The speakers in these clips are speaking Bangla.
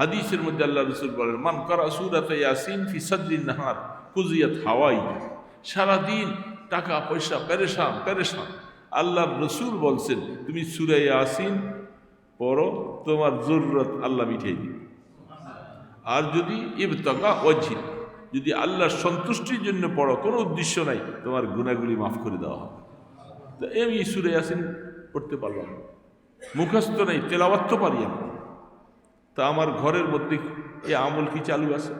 হাদিসের মধ্যে আল্লাহ রসুল বলেন, মান করা সুরাত ইয়াসিন ফি সাদ্দিন নাহার কুজিয়াত হাওয়াই। সারাদিন টাকা, পয়সা, পেরেশান পেরেশান। আল্লাহ রসুল বলছেন, তুমি সুরা ইয়াসিন পড়ো, তোমার জরুরত আল্লাহ মিঠিয়ে দিবে। আর যদি ইবতাকা অজিল যদি আল্লাহর সন্তুষ্টির জন্য পড়ো, কোনো উদ্দেশ্য নাই, তোমার গুণাগুলি মাফ করে দেওয়া হবে। তো আমি সুরে আসেন পড়তে পারলাম মুখস্থ নেই তেলাওয়াত তো পারি আমি তা আমার ঘরের মধ্যে এই আমল কি চালু আছে?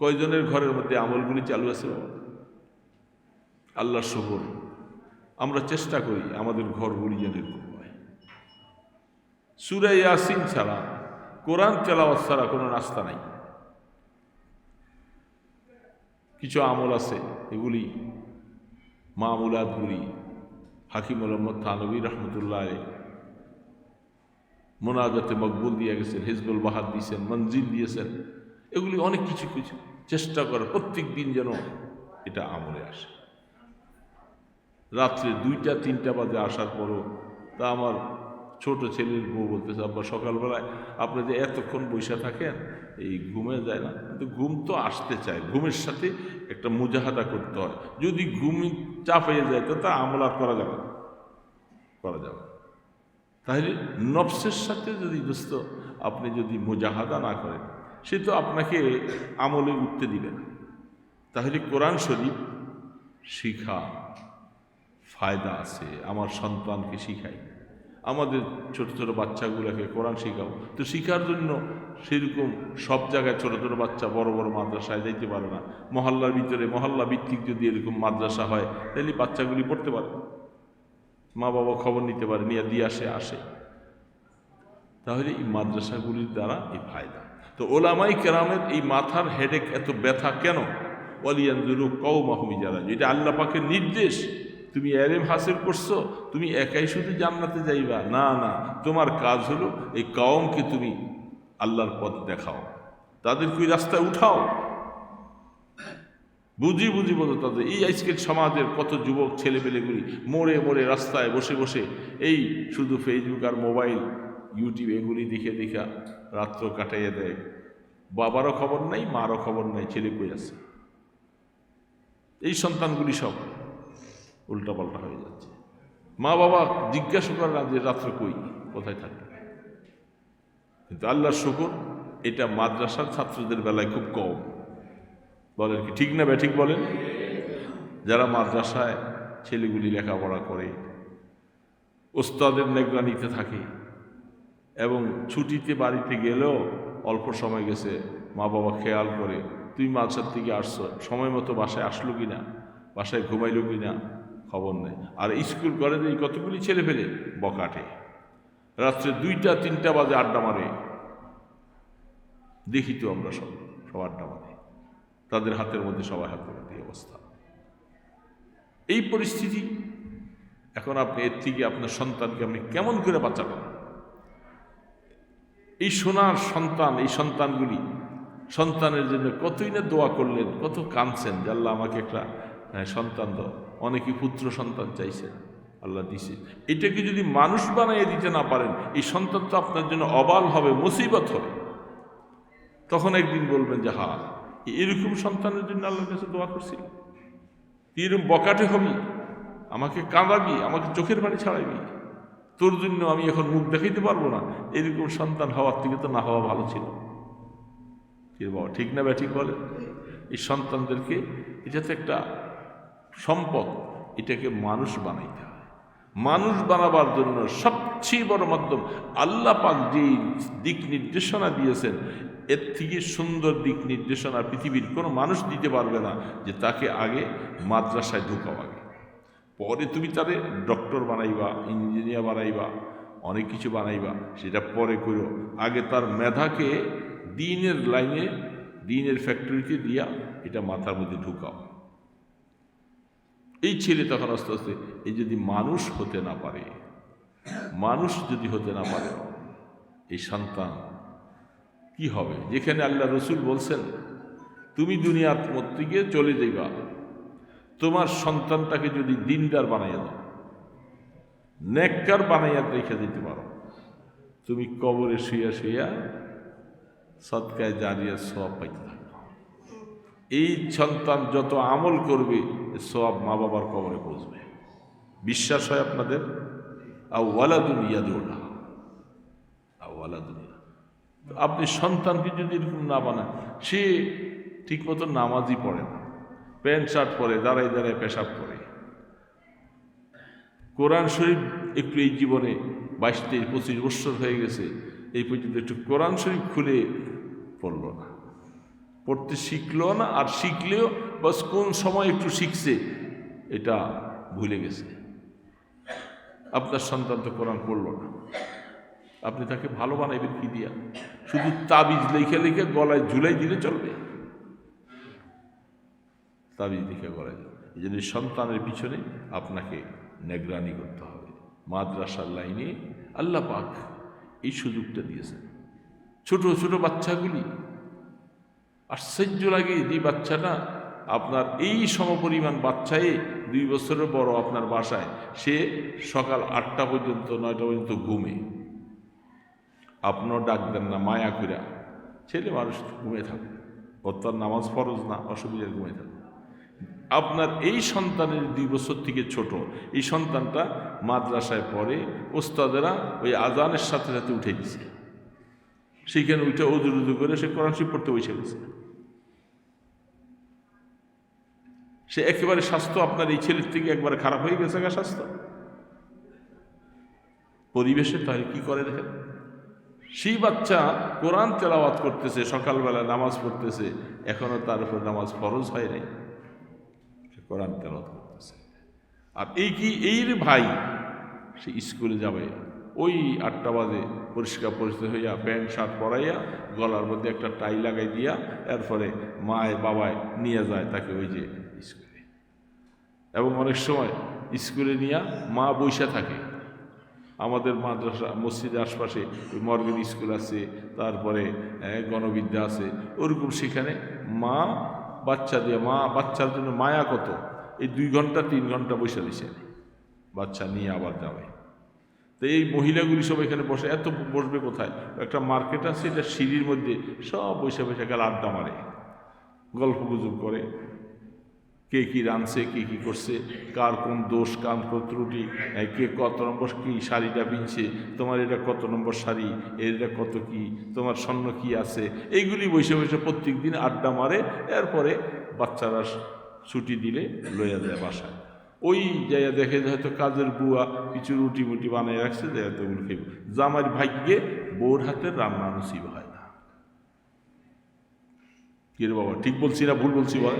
কয়জনের ঘরের মধ্যে আমলগুলি চালু আছে আল্লাহর শহর। আমরা চেষ্টা করি আমাদের ঘরগুলি যেন এরকম হয় সুরে ইয়াসিন ছাড়া, কোরআন তেলাওয়াত ছাড়া কোনো রাস্তা নাই। কিছু আমল আছে, এগুলি মামুলাতগুলি হাকিম মোহাম্মদ থানবী রহমতুল্লাহ মোনাজাতে মকবুল দিয়ে গেছেন, হিজবুল বাহাদ দিয়েছেন, মঞ্জিল দিয়েছেন। এগুলি অনেক কিছু কিছু চেষ্টা করে প্রত্যেক দিন যেন এটা আমলে আসে। রাত্রে দুইটা, তিনটা বাজে আসার পরও তা আমার ছোট ছেলের বউ বলতেছে, আব্বা, সকালবেলায় আপনি যে এতক্ষণ বৈশা থাকেন, এই ঘুমে যায় না। কিন্তু ঘুম তো আসতে চায়। ঘুমের সাথে একটা মুজাহাদা করতে হয়। যদি ঘুম চাপ হয়ে যায়, তো তা আমল করা যাবে না। করা যাবে। তাহলে নফসের সাথে যদি দোস্ত আপনি যদি মোজাহাদা না করেন, সে তো আপনাকে আমলে উঠতে দিবে না। তাহলে কোরআন শরীফ শিখা, ফায়দা আছে, আমার সন্তানকে শিখাই। আমাদের ছোট ছোট বাচ্চাগুলোকে কোরআন শেখাও। তো শেখার জন্য সেরকম সব জায়গায় ছোট ছোট বাচ্চা বড় বড় মাদ্রাসায় যাইতে পারে না। মহল্লার ভিতরে মহল্লা ভিত্তিক যদি এরকম মাদ্রাসা হয়, তাহলে বাচ্চাগুলি পড়তে পারে মা বাবা খবর নিতে পারে নিয়ে দিয়ে আসে আসে। তাহলে এই মাদ্রাসাগুলির দ্বারা এই ফায়দা। তো ওলামাই কেরামের এই মাথার হেডেক এত ব্যথা কেন? অলিয়ানজুরু কৌ মাহমি যারা এটা আল্লাহ পাকের নির্দেশ, তুমি এরেম হাসিল করছ, তুমি একাই শুধু জান্নাতে যাইবা। না না, তোমার কাজ হলো এই কওমকে তুমি আল্লাহর পথ দেখাও। তাদেরকে ওই রাস্তায় উঠাও। বুঝি বুঝি বলো তাদের এই আজকের সমাজের কত যুবক ছেলেপেলেগুলি মোড়ে মোড়ে রাস্তায় বসে বসে এই শুধু ফেসবুক আর মোবাইল ইউটিউব এগুলি দেখে, দেখা রাত্র কাটাইয়ে দেয়। বাবারও খবর নাই, মারও খবর নাই, ছেলে কই আছে? এই সন্তানগুলি সব উল্টাপাল্টা হয়ে যাচ্ছে। মা বাবা জিজ্ঞাসা করে না যে রাত্র কই, কোথায় থাকবে? কিন্তু আল্লাহর শুকুর, এটা মাদ্রাসার ছাত্রদের বেলায় খুব কম। বলেন কি? ঠিক না ব্যাঠিক বলেন? যারা মাদ্রাসায় ছেলেগুলি লেখাপড়া করে, ওস্তাদের নেগরানিতে থাকে এবং ছুটিতে বাড়িতে গেলেও অল্প সময় গেছে মা বাবা খেয়াল করে তুই মাদ্রাসার থেকে আসছো, সময় মতো বাসায় আসলো কি না? বাসায় ঘুমাইলো কি না? খবর নেই। আর স্কুল কলেজে এই কতগুলি ছেলে ফেলে? বকাটে। রাত্রে দুইটা, তিনটা বাজে আড্ডা মারে। দেখি তো আমরা সব সব আড্ডা মারে। তাদের হাতের মধ্যে সবাই হাতের মধ্যে এই অবস্থা। এই পরিস্থিতি এখন আপনি এর থেকে আপনার সন্তানকে আপনি কেমন করে বাঁচাবেন? এই সোনার সন্তান এই সন্তানগুলি সন্তানের জন্য কতই না দোয়া করলেন কত কাঁদছেন যে আল্লাহ আমাকে একটা হ্যাঁ, সন্তান দাও। অনেকে পুত্র সন্তান চাইছেন আল্লাহ দিছে। এটাকে যদি মানুষ বানাইয়ে দিতে না পারেন এই সন্তান তো আপনার জন্য অবাল হবে মুসিবত হবে। তখন একদিন বলবেন যে হা এরকম সন্তানের জন্য আল্লাহর কাছে দোয়া করছি। তুই এরকম বকাটে হবি, আমাকে কাঁদাবি, আমাকে চোখের বাড়ি ছাড়াবি। তোর জন্য আমি এখন মুখ দেখাইতে পারব না। এরকম সন্তান হওয়ার থেকে তো না হওয়া ভালো ছিল। বাবা, ঠিক না ব্যাঠিক বলে এই সন্তানদেরকে এটা তো একটা সম্পদ, এটাকে মানুষ বানাইতে হয়। মানুষ বানাবার জন্য সবচেয়ে বড় মাধ্যম আল্লাহ পাক যে দিক নির্দেশনা দিয়েছেন এর থেকে সুন্দর দিক নির্দেশনা পৃথিবীর কোনো মানুষ দিতে পারবে না যে তাকে আগে মাদ্রাসায় ঢুকাও আগে পরে তুমি তারে ডক্টর বানাইবা, ইঞ্জিনিয়ার বানাইবা, অনেক কিছু বানাইবা, সেটা পরে করো। আগে তার মেধাকে দিনের লাইনে, দিনের ফ্যাক্টরিতে দিয়া এটা মাথার মধ্যে ঢুকাও। এই ছেলে তখন আস্তে আস্তে এই যদি মানুষ হতে না পারে, মানুষ যদি হতে না পারে, এই সন্তান কি হবে? যেখানে আল্লাহ রসুল বলছেন, তুমি দুনিয়ার মধ্যে চলে যাইবা। তোমার সন্তানটাকে যদি দিনদার বানাইয়া দাও, নেককার বানাইয়া রেখে দিতে পারো। তুমি কবরে শুইয়া শুইয়া সৎকায় জারিয়া সব পাইতে থাকবে এই সন্তান যত আমল করবে সব মা বাবার কবরে পৌঁছবে। বিশ্বাস হয় আপনাদের? আও ওয়ালাদুন ইয়াদুল্লাহ আও ওয়ালাদুন ইয়াদ। তো আপনি সন্তানকে যদি এরকম না বানান সে ঠিকমতো নামাজই পড়ে না। প্যান্ট শার্ট পরে দাঁড়াই দাঁড়ায় পেশাব করে। কোরআন শরীফ একটু এই জীবনে বাইশ তেইশ পঁচিশ বছর হয়ে গেছে, এই পর্যন্ত একটু কোরআন শরীফ খুলে পড়ল না। পড়তে শিখলো না, আর শিখলেও বাস কোন সময় একটু শিখছে, এটা ভুলে গেছে। আপনার সন্তান তো কোরআন পড়ল না। আপনি তাকে ভালো বানাইবেন কি দিয়া? শুধু তাবিজ লিখে লিখে গলায় ঝুলাই দিলে চলবে। তাবিজ লিখে গলায় এই জন্য সন্তানের পিছনে আপনাকে নেগরানি করতে হবে। মাদ্রাসার লাইনে আল্লাহ পাক এই সুযোগটা দিয়েছেন। ছোট ছোট বাচ্চাগুলি, আশ্চর্য লাগে যে বাচ্চাটা আপনার এই সমপরিমাণ বাচ্চায় দুই বছরের বড় আপনার বাসায়। সে সকাল আটটা পর্যন্ত, নয়টা পর্যন্ত ঘুমে। আপনিও ডাক দেন না, মায়া কইরা। ছেলে মানুষ ঘুমিয়ে থাকে ওর নামাজ ফরজ না অসুবিধার ঘুমিয়ে থাকে আপনার এই সন্তানের দুই বছর থেকে ছোট, এই সন্তানটা মাদ্রাসায় পড়ে ওস্তাদেরা ওই আজানের সাথে সাথে উঠে গেছে। সেইখানে উঠে অজুর উজু করে সে কোরআন শরীফ পড়তে বসে গেছে। সে একেবারে স্বাস্থ্য আপনার এই ছেলের থেকে একবারে খারাপ হয়ে গেছে গা স্বাস্থ্য। পরিবেশে তাহলে কি করে দেখেন? সেই বাচ্চা কোরআন তেলাওয়াত করতেছে, সকালবেলা নামাজ পড়তেছে, এখনও তার উপর নামাজ ফরজ হয় নাই। কোরআন তেলাওয়াত করতেছে। আর এই কি, এই ভাই, সে স্কুলে যাবে, ওই আটটা বাজে পরিষ্কার পরিষ্কার হইয়া প্যান্ট, শার্ট পরাইয়া গলার মধ্যে একটা টাই লাগাই দিয়া এরপরে মায় বাবায় নিয়ে যায় তাকে ওই যে স্কুলে। এবং অনেক সময় স্কুলে নিয়ে মা বৈশা থাকে। আমাদের মাদ্রাসা, মসজিদের আশপাশে মর্গের স্কুল আছে, তারপরে গণবিদ্যা আছে, ওরকম সেখানে মা বাচ্চা দিয়ে, মা বাচ্চার জন্য মায়া কত? এই দুই ঘণ্টা, তিন ঘণ্টা বসে দিছে বাচ্চা নিয়ে আবার যাবে। তো এই মহিলাগুলি সব এখানে বসে, এত বসবে কোথায়? একটা মার্কেট আছে, এটা সিঁড়ির মধ্যে, সব বসে বসে গেলে আড্ডা মারে, গল্প গুজব করে। কে কি রাঁধছে, কে কি করছে, কার কোন দোষ, কার কোন ত্রুটি কে কত নম্বর কি শাড়িটা পিনছে তোমার এটা কত নম্বর শাড়ি এটা কত কি, তোমার স্বর্ণ কি আছে, এইগুলি বসে বসে প্রত্যেক দিন আড্ডা মারে, এরপরে বাচ্চারা ছুটি দিলে লইয়া যায় বাসায়। ওই জায়গা দেখে হয়তো কাজের বুয়া কিছু রুটি মুটি বানিয়ে রাখছে, যে খেয়ে জামার ভাগ্যে বউর হাতের রান্না নসিব হয় না। কি রে বাবা, ঠিক বলছি না ভুল বলছি বল?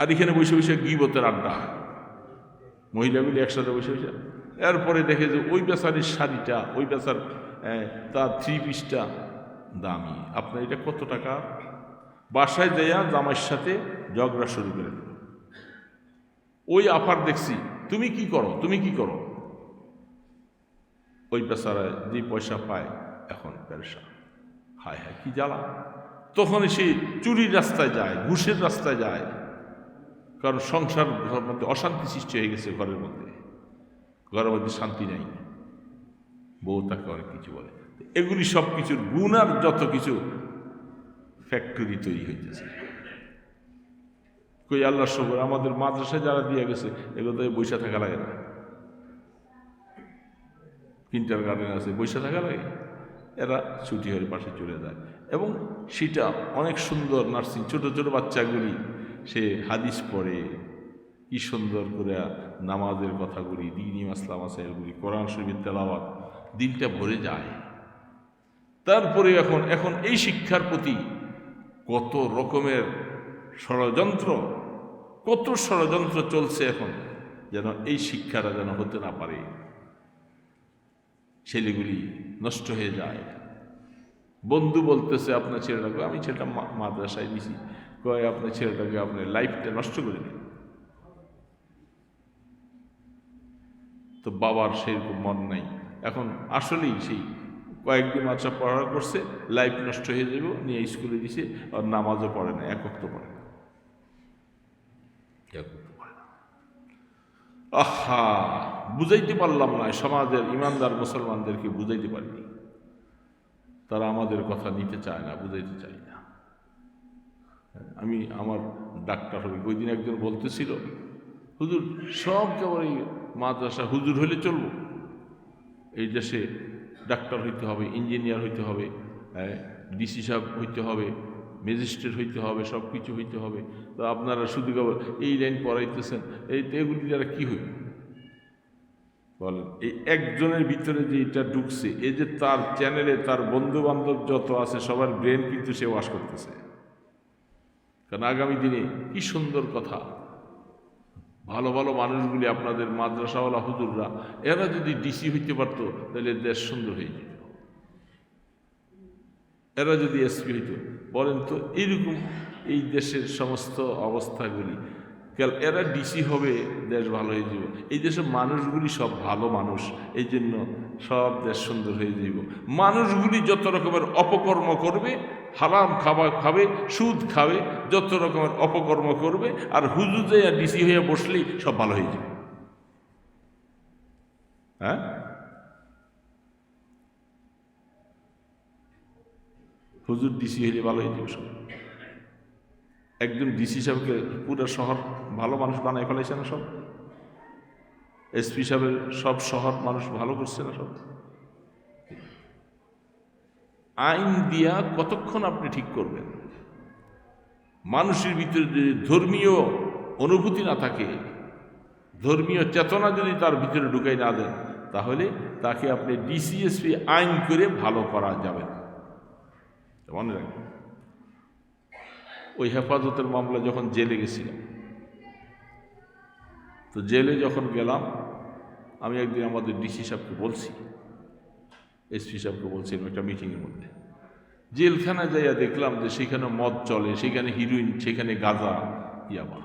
আর এখানে বসে বসে গিবতের আড্ডা মহিলাগুলি একসাথে বসে বসে। এরপরে দেখে যে ওই বেচারির শাড়িটা, ওই বেচার তার থ্রি পিসটা দামি। আপনার এটা কত টাকা? বাসায় যাইয়া জামাইয়ের সাথে ঝগড়া শুরু করে ওই আফার দেখছি, তুমি কি করো? তুমি কি করো? ওই বেচারা যে পয়সা পায়, এখন পেরেশা হায় হায়, কি জ্বালা। তখন সে চুরির রাস্তায় যায়, ঘুষের রাস্তায় যায়। কারণ সংসার মধ্যে অশান্তি সৃষ্টি হয়ে গেছে ঘরের মধ্যে। ঘরের মধ্যে শান্তি নেই। বউ তাকে অনেক কিছু বলে। এগুলি সব কিছুর গুণ আর যত কিছু ফ্যাক্টরি তৈরি হইতেছে। কই আল্লাহ সবর, আমাদের মাদ্রাসায় যারা দিয়ে গেছে, এগুলো তো বৈশা থাকা লাগে না। কিন্টার গার্ডেন আছে বৈশা থাকা লাগে। এরা ছুটি হয়ে পাশে চলে যায়। এবং সেটা অনেক সুন্দর নার্সিং, ছোট ছোট বাচ্চাগুলি সে হাদিস পড়ে, কি সুন্দর করে নামাজের কথাগুলি, দিন ইসলাম আসাইলগুলি, কোরআন শরীফের তেলাওয়াত, দিনটা ভরে যায়। তারপরে এখন এখন এই শিক্ষার প্রতি কত রকমের ষড়যন্ত্র, কত ষড়যন্ত্র চলছে এখন, যেন এই শিক্ষাটা যেন হতে না পারে। ছেলেগুলি নষ্ট হয়ে যায়। বন্ধু বলতেছে আপনার ছেলেটাকে, আমি ছেলেটা মাদ্রাসায় দিছি। কয় আপনার ছেলেটাকে আপনার লাইফটা নষ্ট করে দিন তো বাবার সেরকম মন নাই। এখন আসলেই সেই কয়েকদিন মাত্রা পড়া করছে লাইফ নষ্ট হয়ে যাবে নিয়ে স্কুলে দিছে আর নামাজও পড়ে না একক তো পড়ে না। একক তো পড়ে না। আহা বুঝাইতে পারলাম না সমাজের ইমানদার মুসলমানদেরকে বুঝাইতে পারিনি। তারা আমাদের কথা নিতে চায় না বুঝাইতে চায় না। আমি আমার ডাক্তার হবে ওই দিন একজন বলতেছিল, হুজুর, সব কেবল এই মাদ্রাসা, হুজুর হলে চলবো। এই দেশে ডাক্তার হইতে হবে, ইঞ্জিনিয়ার হইতে হবে ডিসি সাহেব হইতে হবে, ম্যাজিস্ট্রেট হইতে হবে সব কিছু হইতে হবে। তো আপনারা শুধু কেবল এই লাইন পড়াইতেছেন, এই এগুলি দ্বারা কী হইবে? বলেন, এই একজনের ভিতরে যে এটা ঢুকছে, এই যে তার চ্যানেলে তার বন্ধু বান্ধব যত আছে, সবার ব্রেন কিন্তু সে ওয়াশ করতেছে। কারণ আগামী দিনে কি সুন্দর কথা। ভালো ভালো মানুষগুলি আপনাদের মাদ্রাসাওয়ালা হুজুররা, এরা যদি ডিসি হইতে পারতো, তাহলে দেশ সুন্দর হয়ে যেত। এরা যদি এসপি হইতো, বলেন তো এইরকম এই দেশের সমস্ত অবস্থাগুলি। কাল এরা ডিসি হবে, দেশ ভালো হয়ে যাব। এই দেশের মানুষগুলি সব ভালো মানুষ এই জন্য সব দেশ সুন্দর হয়ে যাব মানুষগুলি যত রকমের অপকর্ম করবে, হারাম খাবার খাবে, সুদ খাবে, যত রকমের অপকর্ম করবে, আর হুজুজে আর ডিসি হয়ে বসলেই সব ভালো হয়ে যাবে। হ্যাঁ? হুজুর ডিসি হইলে ভালো হয়ে যাবে সব। একজন ডিসি সাহেবকে পুরো শহর ভালো মানুষ বানায় ফেলাইছে না সব? এসপি সাহেবের সব শহর মানুষ ভালো করছে না সব? আইন দিয়া কতক্ষণ আপনি ঠিক করবেন? মানুষের ভিতরে যদি ধর্মীয় অনুভূতি না থাকে, ধর্মীয় চেতনা যদি তার ভিতরে ঢুকাই না দেন, তাহলে তাকে আপনি ডিসিএসপি আইন করে ভালো করা যাবে না। মনে রাখবেন। ওই হেফাজতের মামলা যখন জেলে গেছিলাম, তো জেলে যখন গেলাম আমি একদিন আমাদের ডিসি সাহেবকে বলছি, এসপি সাহেবকে বলছিলাম একটা মিটিংয়ের মধ্যে। জেলখানায় যাইয়া দেখলাম যে সেখানে মদ চলে, সেখানে হিরোইন সেখানে গাঁজা, ইয়াবা।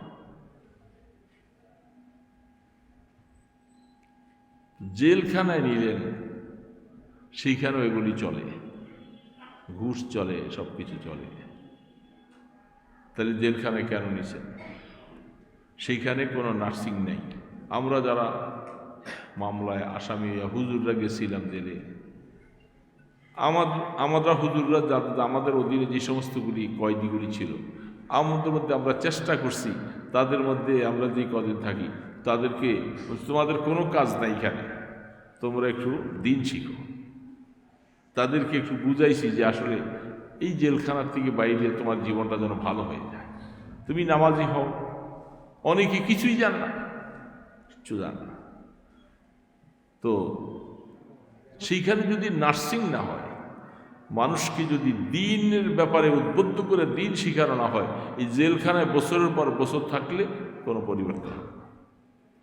জেলখানায় নিলেন সেইখানেও এগুলি চলে। ঘুষ চলে সব কিছু চলে। তাহলে জেলখানায় কেন নিছেন? সেইখানে কোনো নার্সিং নেই। আমরা যারা মামলায় আসামি, হুজুররা গেছিলাম জেলে। আমাদের আমরা হুজুররা যাদের আমাদের অধীনে যে সমস্তগুলি কয়েদিগুলি ছিল, আমাদের মধ্যে আমরা চেষ্টা করছি, তাদের মধ্যে আমরা যে কদিন থাকি, তাদেরকে তোমাদের কোনো কাজ নাই এখানে, তোমরা একটু দিন শিখো। তাদেরকে একটু বুঝাইছি যে আসলে এই জেলখানার থেকে বাইরে তোমার জীবনটা যেন ভালো হয়ে যায়। তুমি নামাজি হও, অনেকে কিছুই জান না, কিছু জান না। তো সেইখানে যদি নার্সিং না হয়, মানুষকে যদি দিনের ব্যাপারে উদ্বুদ্ধ করে দিন শিখানো না হয়, এই জেলখানায় বছরের পর বছর থাকলে কোনো পরিবর্তন হবে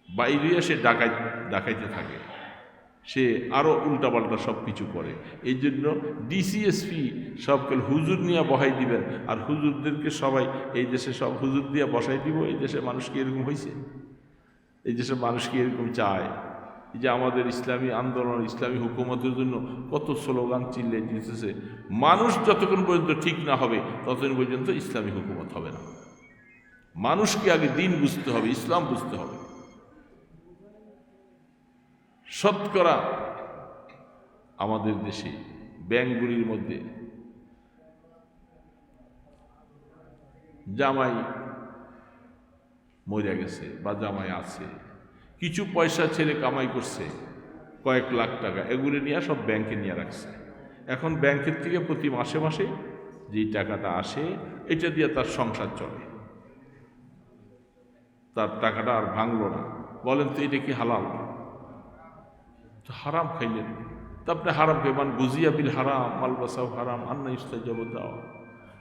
বাইরে সে ডাকাই, ডাকাইতে থাকে। সে আরও উল্টাপাল্টা সব কিছু করে। এই জন্য ডিসিএসপি সবকাল হুজুর নিয়ে বহাই দিবেন। আর হুজুরদেরকে সবাই, এই দেশে সব হুজুর দিয়ে বসাই দিব, এই দেশের মানুষ কি এরকম হয়েছে এই দেশের মানুষ কি এরকম চায়। যে আমাদের ইসলামী আন্দোলন, ইসলামী হুকুমতের জন্য কত স্লোগান চিল্লে দিতেছে। মানুষ যতক্ষণ পর্যন্ত ঠিক না হবে, ততদিন পর্যন্ত ইসলামী হুকুমত হবে না। মানুষকে আগে দিন বুঝতে হবে, ইসলাম বুঝতে হবে। শতকরা আমাদের দেশে ব্যাংকগুলির মধ্যে জামাই মরে গেছে বা জামাই আছে। কিছু পয়সা ছেড়ে কামাই করছে, কয়েক লাখ টাকা, এগুলি নিয়ে সব ব্যাংকে নিয়ে রাখছে। এখন ব্যাংকের থেকে প্রতি মাসে মাসে যেই টাকাটা আসে, এটা দিয়ে তার সংসার চলে। তার টাকাটা আর ভাঙলো না। বলেন তো এটা কি হালাল? হারাম খাইলেন। তো আপনি হারাম খাইবেন গুজিয়া বিল হারাম, মালবাসাও হারাম, আন্না ইস্তাজাব দাও।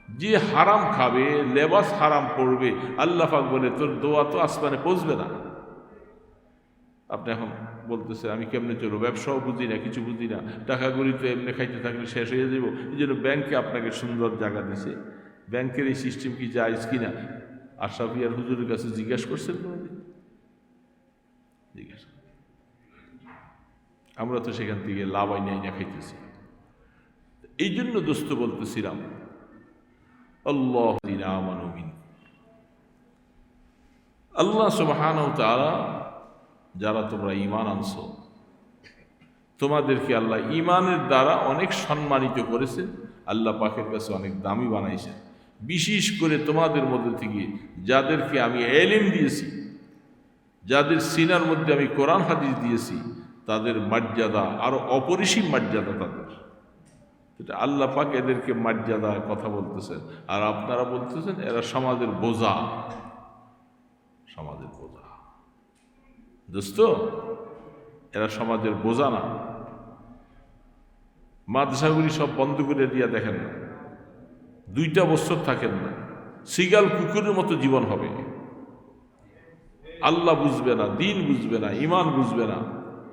যে হারাম খাবে, লেবাস হারাম পড়বে, আল্লাহ পাক বলে তোর দোয়া তো আসমানে পৌঁছবে না। আপনি এখন বলতেছে, আমি কেমনে চলবো? ব্যবসাও বুঝি না, কিছু বুঝি না। টাকাগুলি তো এমনি খাইতে থাকলে শেষ হয়ে যাব এই জন্য ব্যাংকে আপনাকে সুন্দর জায়গা দিছে। ব্যাংকের এই সিস্টেম কি জায়জ কিনা আশরাফিয়ার হুজুরের কাছে জিজ্ঞাসা করছেন আমরা তো সেখান থেকে লাভ আইনে আইনা খাইতেছি। এই জন্য দোস্ত বলতেছিলাম, আল্লাহ আল্লাহ সুবহান তারা যারা তোমরা ইমান আনছো। তোমাদেরকে আল্লাহ ইমানের দ্বারা অনেক সম্মানিত করেছেন আল্লাহ পাকের কাছে অনেক দামি বানাইছেন বিশেষ করে তোমাদের মধ্যে থেকে যাদেরকে আমি এলিম দিয়েছি, যাদের সিনার মধ্যে আমি কোরআন হাদিস দিয়েছি, তাদের মর্যাদা, আরও অপরিসীম মর্যাদা তাদের। এটা আল্লাহ পাক এদেরকে মর্যাদা কথা বলতেছেন। আর আপনারা বলতেছেন, এরা সমাজের বোঝা। সমাজের বোঝা। দোস্ত, এরা সমাজের বোঝা না। মাদ্রাসাগুলি সব বন্ধ করে দিয়া দেখেন না। দুইটা বছর থাকেন না। সিগাল কুকুরের মতো জীবন হবে। আল্লাহ বুঝবে না, দিন বুঝবে না ইমান বুঝবে না,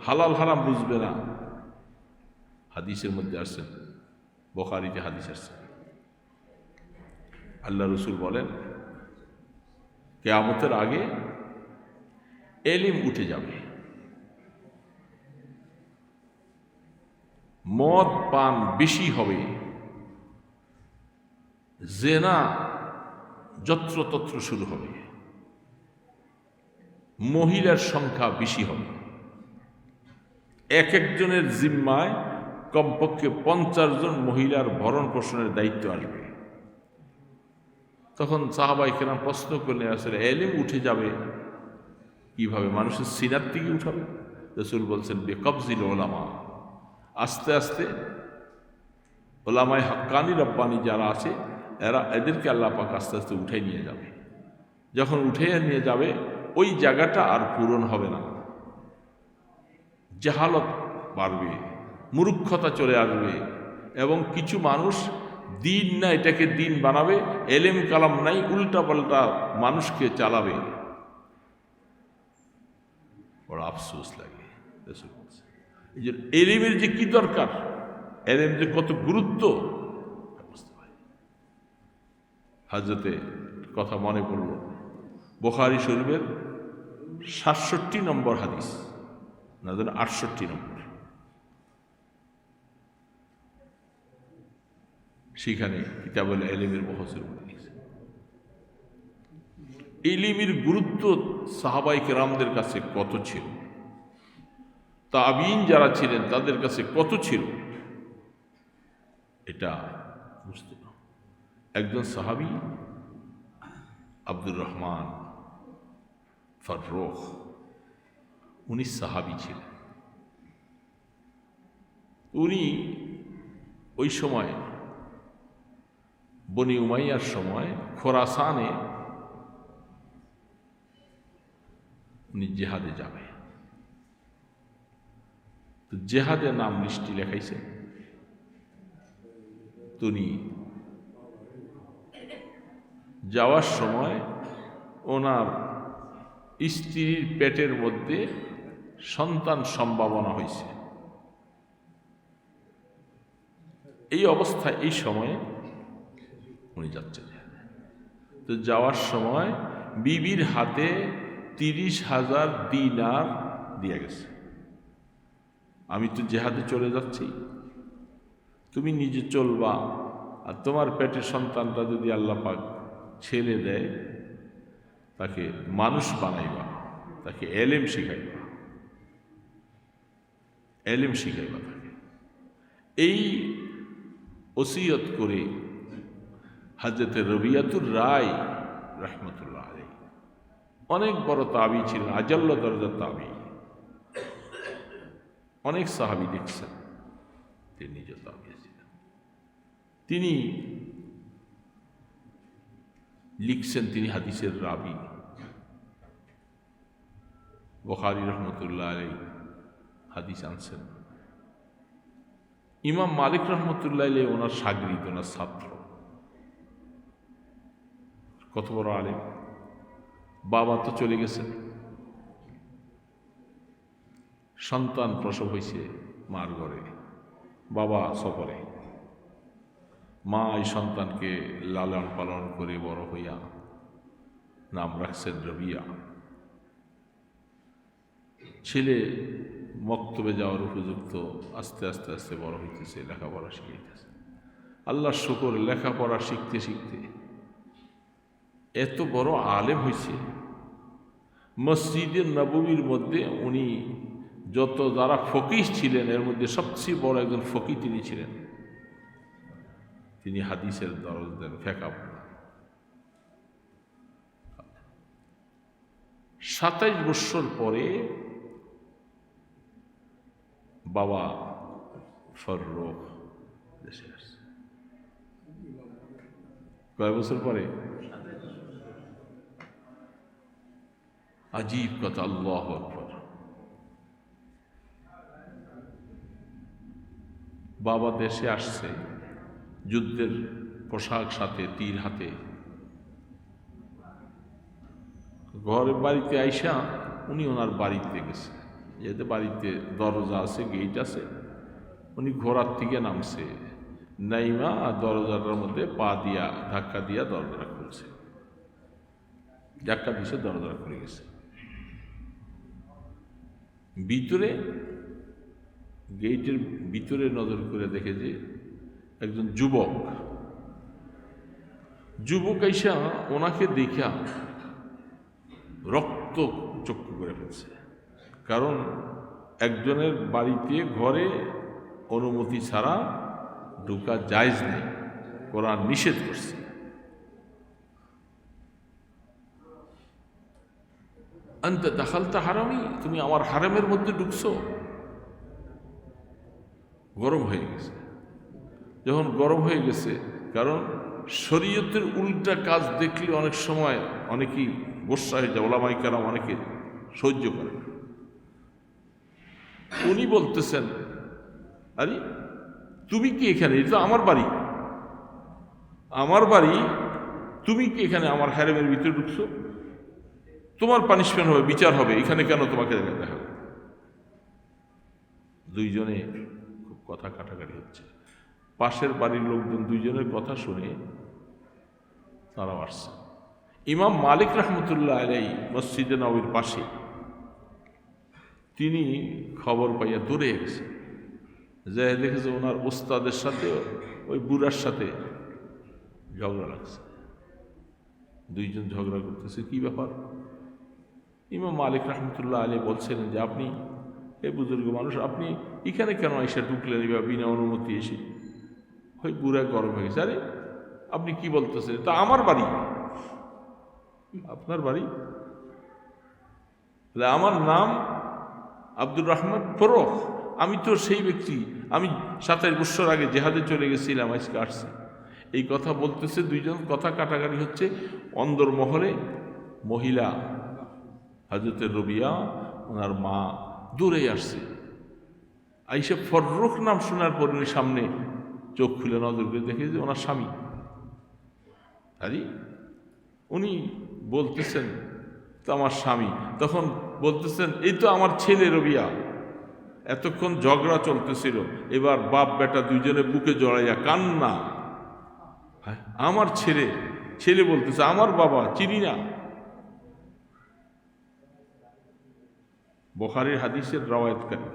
হালাল হারাম বুঝবে না। হাদিসের মধ্যে আসছেন বখারিতে হাদিস আসছেন আল্লাহ রসুল বলেন, কেয়ামতের আগে এলিম উঠে যাবে। মদ পান বেশি হবে। জেনা যত্রতত্র শুরু হবে। মহিলার সংখ্যা বেশি হবে। এক একজনের জিম্মায় কমপক্ষে পঞ্চাশ জন মহিলার ভরণ পোষণের দায়িত্ব আসবে। তখন সাহাবাই কেরাম প্রশ্ন করলে আসলে এলিম উঠে যাবে? কীভাবে মানুষের সিনার থেকে উঠাবে? রসুল বলছেন বেকবজিল ওলামা আস্তে আস্তে ওলামায় হাক্কানি রব্বানি যারা আছে, এরা এদেরকে আল্লাহ পাক আস্তে আস্তে উঠে নিয়ে যাবে। যখন উঠে নিয়ে যাবে, ওই জায়গাটা আর পূরণ হবে না। জাহালত বাড়বে, মূর্খতা চলে আসবে এবং কিছু মানুষ দিন না এটাকে দিন বানাবে, এলেম কালাম নাই উল্টা পাল্টা মানুষকে চালাবে। বড় আফসোস লাগে। এই যে এলিমের যে কি দরকার? এলেম যে কত গুরুত্ব? বুঝতে পারি হাজরতে কথা মনে পড়ল। বোখারি শরীফের সাতষট্টি নম্বর হাদিস, না যেন আটষট্টি নম্বর। সেখানে কিতাবুল এলিমের বহসের মধ্যে এলিমের গুরুত্ব সাহাবাই কেরামদের কাছে কত ছিল? তাবিন যারা ছিলেন, তাদের কাছে কত ছিল? এটা বুঝতে একজন সাহাবি, আব্দুর রহমান ফাররোখ, উনি সাহাবি ছিলেন। উনি ওই সময় বনি উমাইয়ার সময় খোরাসানে উনি জেহাদে যাবে। তো জেহাদে নাম লিস্টি লেখাইছে। তুমি যাওয়ার সময় ওনার স্ত্রীর পেটের মধ্যে সন্তান সম্ভাবনা হয়েছে। এই অবস্থায় এই সময়ে উনি যাচ্ছেন। তো যাওয়ার সময় বিবির হাতে তিরিশ হাজার দিনার দিয়ে গেছে। আমি তো জেহাদে চলে যাচ্ছি। তুমি নিজে চলবা আর তোমার পেটের সন্তানটা যদি আল্লাহ পাক ছেলে দেয়, তাকে মানুষ বানাইবা, তাকে এলেম শিখাইবা। এলেম শিখাইবা তাকে। এই ওসিয়ত করে হাজরতে রবিয়াতুর রায় রহমতুল্লাহ অনেক বড় তাবি ছিলেন, আজাল্ল দরজার তাবি। অনেক সাহাবি দেখছেন, তিনি নিজ তাবি ছিলেন। তিনি লিখছেন, তিনি হাদিসের রাবি। বখারি রহমতুল্লাহ আলী হাদিস আনছেন। ইমাম মালিক রহমতুল্লাহ আলী ওনার সাগরিত ওনার ছাত্র। কত বড় আলেম। বাবা তো চলে গেছেন সন্তান প্রসব হয়েছে মার ঘরে, বাবা সফরে। মা এই সন্তানকে লালন পালন করে বড় হইয়া নাম রাখছেন রবিয়া। ছেলে মক্তবে যাওয়ার উপযুক্ত আস্তে আস্তে আস্তে বড় হইতেছে, লেখাপড়া শিখাইতেছে। আল্লাহ শুকর, লেখাপড়া শিখতে শিখতে এত বড় আলেম হয়েছে। মসজিদের নবমীর মধ্যে উনি যত যারা ফকির ছিলেন, এর মধ্যে সবচেয়ে বড় একজন ফকি তিনি ছিলেন। তিনি হাদিসের দরজ দেন, ফেকা সাতাইশ বৎসর পরে বাবা ফররোখ দেশে আসছে কয় বছর পরে? আজীব কথা, আল্লাহ বাবা দেশে আসছে, যুদ্ধের পোশাক সাথে, তীর হাতে। ঘরের বাড়িতে আইসা উনি ওনার বাড়িতে গেছে। যেহেতু বাড়িতে দরজা আছে, গেট আছে, উনি ঘোড়ার থেকে নামছে। নাইমা আর দরজাটার মধ্যে পা দিয়া, ধাক্কা দিয়া দরজাটা খুলছে। ধাক্কা দিছে, দরজাটা খুলে গেছে। ভিতরে, গেটের ভিতরে নজর করে দেখে যে একজন যুবক। যুবক আইসা ওনাকে দেখা রক্ত চক্ষু করে ফেলছে। কারণ একজনের বাড়িতে, ঘরে অনুমতি ছাড়া ঢুকা জায়জ নেই। কোরআন নিষেধ করছে। আনতে দাখালতা হারামি, তুমি আমার হারামের মধ্যে ঢুকছো। গরম হয়ে গেছে। যখন গরম হয়ে গেছে, কারণ শরীয়তের উল্টা কাজ দেখলে অনেক সময় অনেকেই গোসা হয়ে যায় ওলামাই কারাম অনেকে সহ্য করে। উনি বলতেছেন, আরে, তুমি কি এখানে? এটা আমার বাড়ি। আমার বাড়ি, তুমি কি এখানে আমার হ্যারেমের ভিতরে ঢুকছো? তোমার পানিশমেন্ট হবে, বিচার হবে, এখানে কেন তোমাকে দেখা হবে দুইজনে খুব কথা কাটাকাটি হচ্ছে। পাশের বাড়ির লোকজন দুইজনের কথা শুনে তারাও আসছে। ইমাম মালিক রহমতুল্লাহ আলাই মসজিদে নবীর পাশে তিনি খবর পাইয়া দূরে গেছে। যে দেখেছে ওনার ওস্তাদের সাথে, ওই বুড়ার সাথে ঝগড়া লাগছে। দুইজন ঝগড়া করতেছে, কি ব্যাপার? ইমাম মালিক রহমতুল্লাহ আলী বলছিলেন যে আপনি এ বুজুর্গ মানুষ, আপনি এখানে কেন এসে ঢুকলেন বা বিনা অনুমতি এসে? ওই বুড়া গরম হয়ে গেছে। আরে, আপনি কি বলতেছেন? তা আমার বাড়ি। আপনার বাড়ি? আমার নাম আব্দুর রহমান ফরোখ। আমি তো সেই ব্যক্তি। আমি সাতাইশ বছর আগে জেহাদে চলে গেছিলাম, আজকে আসছি। এই কথা বলতেছে দুইজন। কথা কাটাকাটি হচ্ছে অন্দর মহলে মহিলা হাজরতের রবিয়া, ওনার মা দূরে আসছে। আইসে ফররুখ নাম শোনার পর উনি সামনে চোখ খুলে নজর করে দেখে যে ওনার স্বামী। আরে, উনি বলতেছেন, তো আমার স্বামী। তখন বলতেছেন, এই তো আমার ছেলে রবিয়া। এতক্ষণ ঝগড়া চলতেছিল, এবার বাপ বেটা দুইজনে বুকে জড়াইয়া কান্না। আমার ছেলে ছেলে বলতেছে, আমার বাবা, চিনি না। বখারির হাদিসের রাওয়ায়তকারী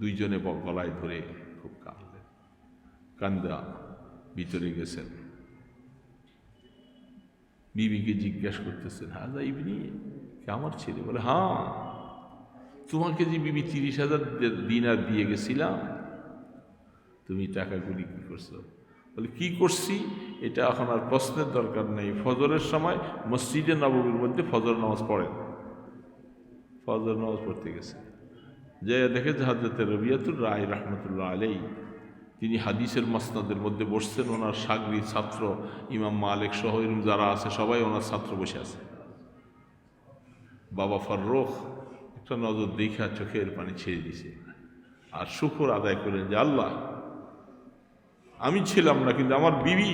দুইজনে গলায় ধরে খুব কাঁদলেন। কান্দা ভিতরে গেছেন। বিবিকে জিজ্ঞেস করতেছেন, হাজা ইবনি আমার ছেলে? বলে হ্যাঁ তোমাকে যে বিবি তিরিশ হাজার দিনার দিয়ে গেছিলাম, তুমি টাকাগুলি কি করছ? বলে, কি করছি? এটা এখন আর প্রশ্নের দরকার নেই। ফজরের সময় মসজিদে নবমীর মধ্যে ফজর নামাজ পড়েন। ফজর নামাজ পড়তে গেছে। যে দেখেছে হাজরতে রবিয়াতুর রায় রহমতুল্লাহ আলাই তিনি হাদিসের মসনাদের মধ্যে বসছেন, ওনার সাগরি ছাত্র ইমাম মালিক সহ এরম যারা আছে, সবাই ওনার ছাত্র বসে আছে। বাবা ফররোখ একটা নজর দেখা চোখের পানি ছেড়ে দিছে আর শুকর আদায় করলেন যে, আল্লাহ, আমি ছিলাম না, কিন্তু আমার বিবি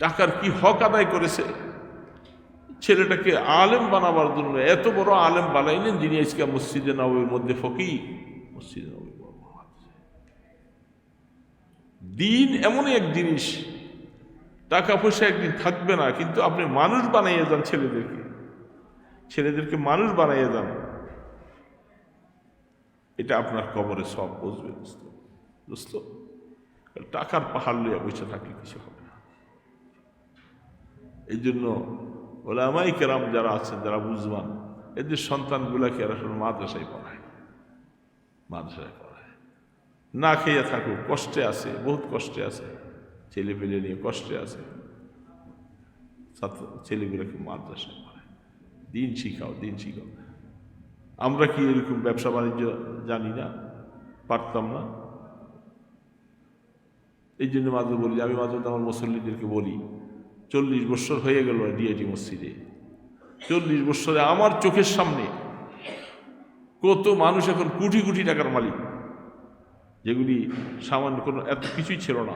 টাকার কি হক আদায় করেছে? ছেলেটাকে আলেম বানাবার জন্য এত বড় আলেম বানাইলেন যিনি আজকে মসজিদে নবীর মধ্যে ফকি মসজিদে নবীর দিন এমনই এক জিনিস টাকা পয়সা একদিন থাকবে না, কিন্তু আপনি মানুষ বানাইয়ে যান ছেলেদেরকে। ছেলেদেরকে মানুষ বানাইয়ে যান। এটা আপনার কবরে সব বসবে, দোস্ত। দোস্ত, টাকার পাহাড় লইয়া বসে থাকলে কিছু হবে না। এই জন্য ওলামাই কেরাম যারা আছেন, যারা বুঝবান এদের সন্তানগুলাকে এরা শুধু মাদ্রাসায় পড়ায়। মাদ্রাসায় পড়ায়। না খেয়ে থাকুক, কষ্টে আছে, বহুত কষ্টে আছে। ছেলে পেলে নিয়ে কষ্টে আছে। ছেলেগুলোকে মাদ্রাসায় পড়ায়। দিন শিখাও দিন শিখাও। আমরা কি এরকম ব্যবসা বাণিজ্য জানি না? পারতাম না? এই জন্য মাঝে বলি, আমি মাঝে আমার মুসল্লিদেরকে বলি চল্লিশ বছর হয়ে গেল ডিআইটি মসজিদে। চল্লিশ বছরে আমার চোখের সামনে কত মানুষ এখন কোটি কোটি টাকার মালিক। যেগুলি সামান্য কোনো এত কিছুই ছিল না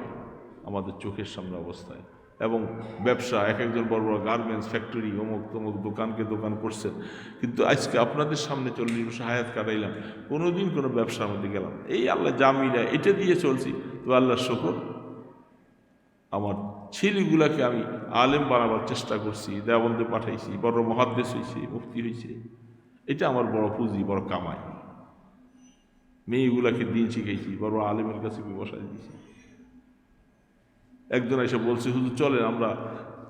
আমাদের চোখের সামনে অবস্থায়। এবং ব্যবসা, এক একজন বড় বড় গার্মেন্টস ফ্যাক্টরি অমুক তমুক দোকানকে দোকান করছেন। কিন্তু আজকে আপনাদের সামনে চল্লিশ বছর হায়াত কাটাইলাম, কোনোদিন কোনো ব্যবসার মধ্যে গেলাম এই আল্লাহ জামিনা এটা দিয়ে চলছি। তো আল্লাহ শকর, আমার ছেলেগুলাকে আমি আলেম বানাবার চেষ্টা করছি, দেওবন্দে পাঠাইছি, বড় মহাদ্দেশ হয়েছে মুক্তি হয়েছে এটা আমার বড় পুঁজি, বড় কামাই। মেয়েগুলাকে দিন শিখেছি বড় আলেমের কাছে বসাই দিয়েছি। একজন এসে বলছে শুধু চলেন, আমরা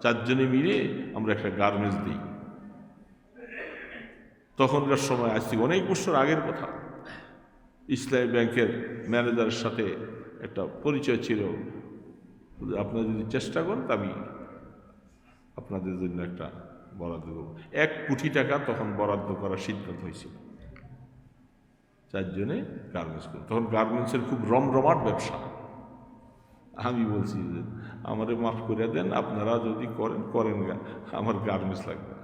চারজনে মিলে আমরা একটা গার্মেন্টস দিই। তখনকার সময় আসছি অনেক বছর আগের কথা। ইসলামী ব্যাংকের ম্যানেজারের সাথে একটা পরিচয় ছিল আপনারা যদি চেষ্টা করেন আমি আপনাদের জন্য একটা বরাদ্দ দেবো। এক কোটি টাকা তখন বরাদ্দ করার সিদ্ধান্ত হয়েছিল। চারজনে গার্মেন্টস করে তখন গার্মেন্টসের খুব রমরমাট ব্যবসা। আমি বলছি যে, আমারে মাফ করে দেন, আপনারা যদি করেন করেন আমার গার্মেন্টস লাগবে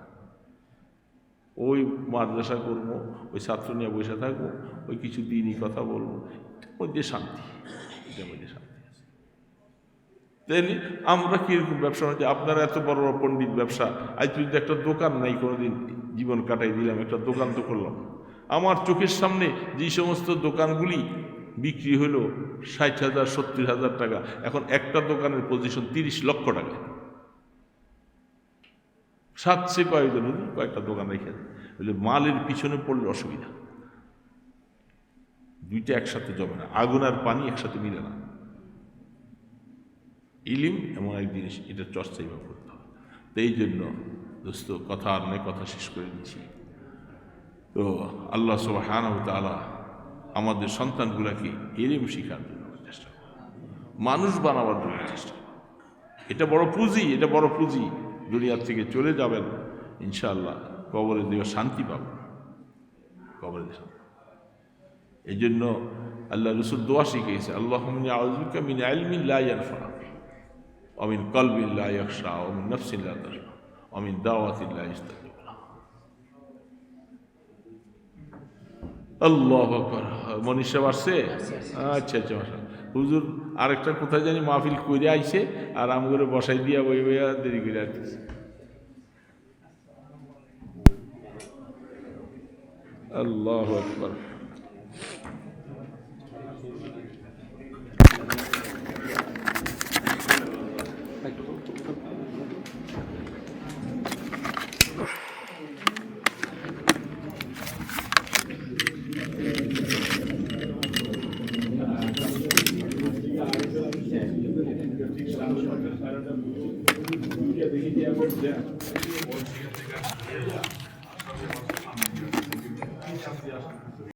ওই মাদ্রাসা করব, ওই ছাত্র নিয়ে বসে থাকব, ওই কিছু দিনই কথা বলব মধ্যে শান্তি এটার মধ্যে তাইলে আমরা কীরকম ব্যবসা হচ্ছে আপনারা এত বড় বড় পণ্ডিত ব্যবসা। আজ পর্যন্ত একটা দোকান নাই, কোনোদিন জীবন কাটাই দিলাম, একটা দোকান তো করলাম। আমার চোখের সামনে যে সমস্ত দোকানগুলি বিক্রি হলো, ষাট হাজার, সত্তর হাজার টাকা, এখন একটা দোকানের পজিশন তিরিশ লক্ষ টাকা। সাতশে কয়েকজন কয়েকটা দোকান রেখে মালের পিছনে পড়লে অসুবিধা। দুইটা একসাথে জমে না, আগুন আর পানি একসাথে মিলে না। ইলিম এমন এক জিনিস, এটা চর্চাই বা করতে হবে। তো এই জন্য দোস্ত, কথা আর নয়, কথা শেষ করে দিচ্ছি। তো আল্লাহ সুবহানাহু ওয়া তাআলা আমাদের সন্তানগুলোকে এলিম শিখার জন্য চেষ্টা মানুষ বানাবার জন্য চেষ্টা এটা বড় পুঁজি, এটা বড় পুঁজি। দুনিয়ার থেকে চলে যাবেন, ইনশাআল্লাহ কবরে দিয়ে শান্তি পাবেন। কবরে দিয়ে এই জন্য আল্লাহ রসুল দোয়া শিখিয়েছে আল্লাহ মিন আলমিন লা ইয়ানফা। অমিন কলবিন লা ইয়াখশা অমিন নফসিন লা তাশফা অমিন দাওয়াতিন লা ইস্তাজিব লাহা। আল্লাহ আকবার মনীষা বাড়ছে আচ্ছা আচ্ছা মাশা হুজুর, আরেকটা কোথায় জানি, মাহফিল করে আইছে আর আম করে বসাই দিয়া বই বইয়া দেরি করে আসতেছে। আল্লাহ আকবার। Yeah.